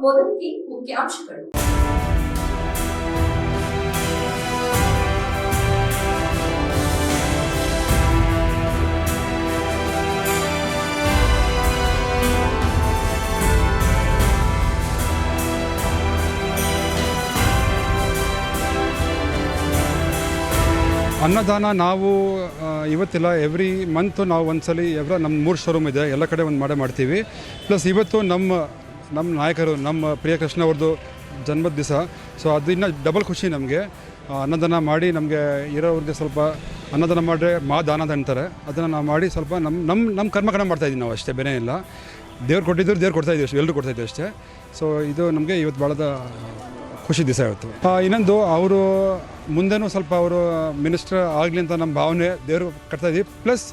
ಮೊದಲಿಗೆ ಮುಖ್ಯಾಂಶಗಳು ಅನ್ನದಾನ ನಾವು ಇವತ್ತಿಲ್ಲ ಎವ್ರಿ ಮಂತ್ ನಾವು ಒಂದ್ಸಲಿ ಎವ್ರ ನಮ್ಮ ಮೂರು ಶೋರೂಮ್ ಇದೆ, ಎಲ್ಲ ಕಡೆ ಒಂದು ಮಾಡೇ ಮಾಡ್ತೀವಿ. ಪ್ಲಸ್ ಇವತ್ತು ನಮ್ಮ ನಮ್ಮ ನಾಯಕರು, ನಮ್ಮ ಪ್ರಿಯ ಕೃಷ್ಣ ಅವ್ರದ್ದು ಜನ್ಮದ ದಿವಸ ಸೊ ಅದು ಇನ್ನೂ ಡಬಲ್ ಖುಷಿ ನಮಗೆ. ಅನ್ನದಾನ ಮಾಡಿ ನಮಗೆ ಇರೋವ್ರಿಗೆ ಸ್ವಲ್ಪ ಅನ್ನದಾನ ಮಾಡಿದ್ರೆ ಮಾ ದಾನ ಅಂತ ಅಂತಾರೆ. ಅದನ್ನು ನಾವು ಮಾಡಿ ಸ್ವಲ್ಪ ನಮ್ಮ ನಮ್ಮ ನಮ್ಮ ಕರ್ಮಕಣ ಮಾಡ್ತಾಯಿದ್ದೀವಿ ನಾವು ಅಷ್ಟೇ, ಬೇರೆ ಇಲ್ಲ. ದೇವ್ರು ಕೊಟ್ಟಿದ್ರು ದೇವ್ರು ಕೊಡ್ತಾ ಇದ್ದೀವಿ ಅಷ್ಟೇ ಎಲ್ಲರೂ ಕೊಡ್ತಾ ಇದ್ದೀವಿ ಅಷ್ಟೇ. ಸೊ ಇದು ನಮಗೆ ಇವತ್ತು ಭಾಳದ ಖುಷಿ ದಿವಸ ಇವತ್ತು ಇನ್ನೊಂದು, ಅವರು ಮುಂದೆನೂ ಸ್ವಲ್ಪ ಅವರು ಮಿನಿಸ್ಟರ್ ಆಗಲಿ ಅಂತ ನಮ್ಮ ಭಾವನೆ ದೇವರು ಕಟ್ತಾ ಇದ್ದೀವಿ. ಪ್ಲಸ್,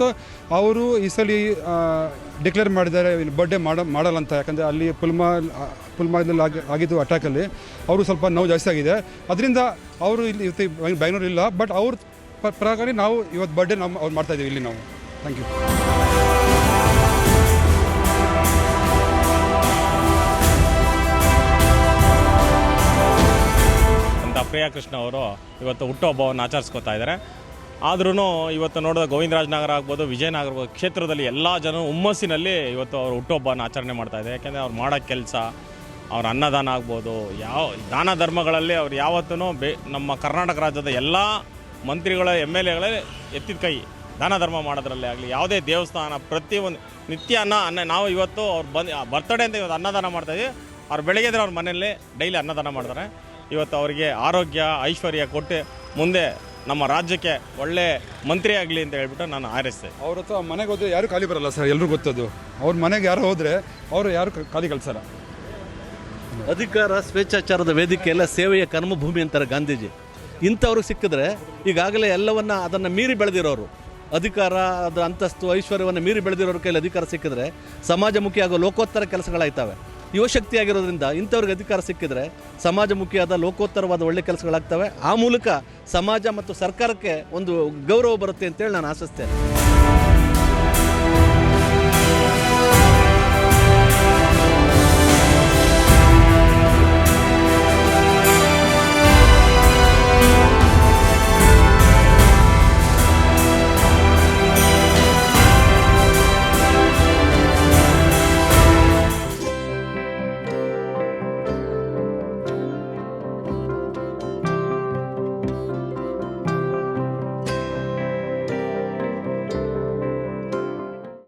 ಅವರು ಈ ಸಲ ಡಿಕ್ಲೇರ್ ಮಾಡಿದ್ದಾರೆ ಬರ್ಡೆ ಮಾಡ, ಮಾಡಲ್ಲ ಅಂತ. ಯಾಕಂದರೆ ಅಲ್ಲಿ ಪುಲ್ಮಾ ಪುಲ್ಮಾದಲ್ಲಿ ಆಗಿ, ಆಗಿದ್ದು ಅಟ್ಯಾಕಲ್ಲಿ ಅವರು ಸ್ವಲ್ಪ ನೋವು ಜಾಸ್ತಿ ಆಗಿದೆ. ಅದರಿಂದ ಅವರು ಇಲ್ಲಿ ಇವತ್ತು ಬೆಂಗಳೂರು ಇಲ್ಲ ಬಟ್ ಅವ್ರ ಪ್ರಕಾರ ನಾವು ಇವತ್ತು ಬರ್ಡೆ ನಮ್ಮ ಅವ್ರು ಮಾಡ್ತಾಯಿದ್ದೀವಿ ಇಲ್ಲಿ ನಾವು. ಥ್ಯಾಂಕ್ ಯು ಅಂತ ಪ್ರಿಯಾ ಕೃಷ್ಣ ಅವರು ಇವತ್ತು ಹುಟ್ಟುಹಬ್ಬವನ್ನು ಆಚರಿಸ್ಕೊತಾ ಇದ್ದಾರೆ. ಆದ್ರೂ ಇವತ್ತು ನೋಡಿದ ಗೋವಿಂದರಾಜನಗರ ಆಗ್ಬೋದು, ವಿಜಯನಗರ ಕ್ಷೇತ್ರದಲ್ಲಿ ಎಲ್ಲ ಜನ ಹುಮ್ಮಸ್ಸಿನಲ್ಲಿ ಇವತ್ತು ಅವರು ಹುಟ್ಟುಹಬ್ಬನ ಆಚರಣೆ ಮಾಡ್ತಾ ಇದ್ದಾರೆ. ಯಾಕೆಂದರೆ ಅವ್ರು ಮಾಡೋ ಕೆಲಸ, ಅವ್ರ ಅನ್ನದಾನ ಆಗ್ಬೋದು, ಯಾವ ದಾನ ಧರ್ಮಗಳಲ್ಲಿ ಅವ್ರು ಯಾವತ್ತೂ ಬೇ, ನಮ್ಮ ಕರ್ನಾಟಕ ರಾಜ್ಯದ ಎಲ್ಲ ಮಂತ್ರಿಗಳ ಎಂ ಎಲ್ ಎಗಳೇ ಎತ್ತಿದ ಕೈ. ದಾನ ಧರ್ಮ ಮಾಡೋದ್ರಲ್ಲೇ ಆಗಲಿ, ಯಾವುದೇ ದೇವಸ್ಥಾನ ಪ್ರತಿಯೊಂದು ನಿತ್ಯ ಅನ್ನ ಅನ್ನ, ನಾವು ಇವತ್ತು ಅವ್ರು ಬಂದು ಬರ್ತಡೇ ಅಂತ ಇವತ್ತು ಅನ್ನದಾನ ಮಾಡ್ತಾಯಿದ್ದೀವಿ ಅವ್ರು ಬೆಳಗ್ಗೆದ್ರೆ ಅವ್ರ ಮನೆಯಲ್ಲಿ ಡೈಲಿ ಅನ್ನದಾನ ಮಾಡ್ತಾರೆ. ಇವತ್ತು ಅವರಿಗೆ ಆರೋಗ್ಯ ಐಶ್ವರ್ಯ ಕೊಟ್ಟು ಮುಂದೆ ನಮ್ಮ ರಾಜ್ಯಕ್ಕೆ ಒಳ್ಳೆ ಮಂತ್ರಿ ಆಗಲಿ ಅಂತ ಹೇಳ್ಬಿಟ್ಟು ನಾನು ಹಾರೈಸ್ತೇನೆ. ಅವ್ರ ಹತ್ರ ಮನೆಗೆ ಹೋದ್ರೆ ಯಾರು ಖಾಲಿ ಬರಲ್ಲ ಸರ್? ಎಲ್ಲರೂ ಗೊತ್ತದು. ಅವ್ರ ಮನೆಗೆ ಯಾರು ಹೋದರೆ ಅವರು ಯಾರು ಖಾಲಿ ಕಳ್ಸಲ್ಲ. ಅಧಿಕಾರ ಸ್ವೇಚ್ಛಾಚಾರದ ವೇದಿಕೆಯಲ್ಲ ಸೇವೆಯ ಕರ್ಮಭೂಮಿ ಅಂತಾರೆ ಗಾಂಧೀಜಿ. ಇಂಥವ್ರಿಗೆ ಸಿಕ್ಕಿದ್ರೆ ಈಗಾಗಲೇ ಎಲ್ಲವನ್ನ ಅದನ್ನು ಮೀರಿ ಬೆಳೆದಿರೋರು. ಅಧಿಕಾರ ಅದರ ಅಂತಸ್ತು ಐಶ್ವರ್ಯವನ್ನು ಮೀರಿ ಬೆಳೆದಿರೋರ ಕೈಲಿ ಅಧಿಕಾರ ಸಿಕ್ಕಿದ್ರೆ ಸಮಾಜಮುಖಿ ಆಗೋ ಲೋಕೋತ್ತರ ಕೆಲಸಗಳಾಯ್ತವೆ. ಯುವಶಕ್ತಿ ಆಗಿರೋದ್ರಿಂದ ಇಂಥವ್ರಿಗೆ ಅಧಿಕಾರ ಸಿಕ್ಕಿದ್ರೆ ಸಮಾಜಮುಖಿಯಾದ ಲೋಕೋತ್ತರವಾದ ಒಳ್ಳೆ ಕೆಲಸಗಳಾಗ್ತವೆ. ಆ ಮೂಲಕ ಸಮಾಜ ಮತ್ತು ಸರ್ಕಾರಕ್ಕೆ ಒಂದು ಗೌರವ ಬರುತ್ತೆ ಅಂತೇಳಿ ನಾನು ಆಶಿಸ್ತೇನೆ.